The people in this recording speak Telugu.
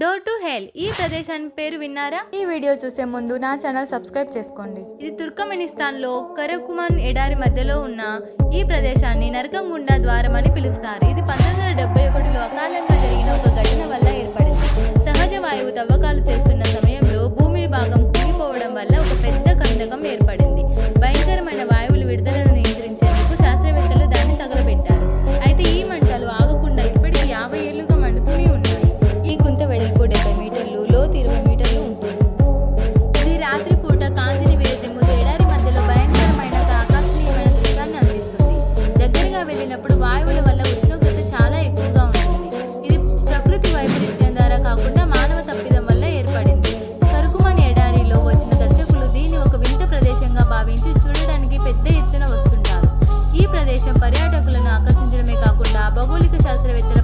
డోర్ టు హెల్ ఈ ప్రదేశానికి పేరు విన్నారా? ఈ వీడియో చూసే ముందు నా ఛానల్ సబ్స్క్రైబ్ చేసుకోండి. ఇది తుర్కమెనిస్తాన్లో కరకుమన్ ఎడారి మధ్యలో ఉన్న ఈ ప్రదేశాన్ని నరకంగుండ ద్వారం అని పిలుస్తారు. ఇది పంతొమ్మిది వందల డెబ్బై ఒకటిలో అకాలంగా జరిగిన ఒక ఘటన వల్ల ఏర్పడింది. సహజ వాయువు తవ్వకాలు చేస్తున్న సమయంలో భూమి భాగం కూలిపోవడం వల్ల ఒక పెద్ద కందకం ఏర్పడింది. పోయినప్పుడు వాయువుల వల్ల ఉష్ణోగ్రత చాలా ఎక్కువగా ఉంటుంది. ఇది ప్రకృతి వైపరీత్యం ద్వారా కాకుండా మానవ తప్పిదం వల్ల ఏర్పడింది. కరుకుమని ఎడారిలో వచ్చిన దర్శకులు దీన్ని ఒక వింత ప్రదేశంగా భావించి చూడడానికి పెద్ద ఎత్తున వస్తుంటారు. ఈ ప్రదేశం పర్యాటకులను ఆకర్షించడమే కాకుండా భౌగోళిక శాస్త్రవేత్తలు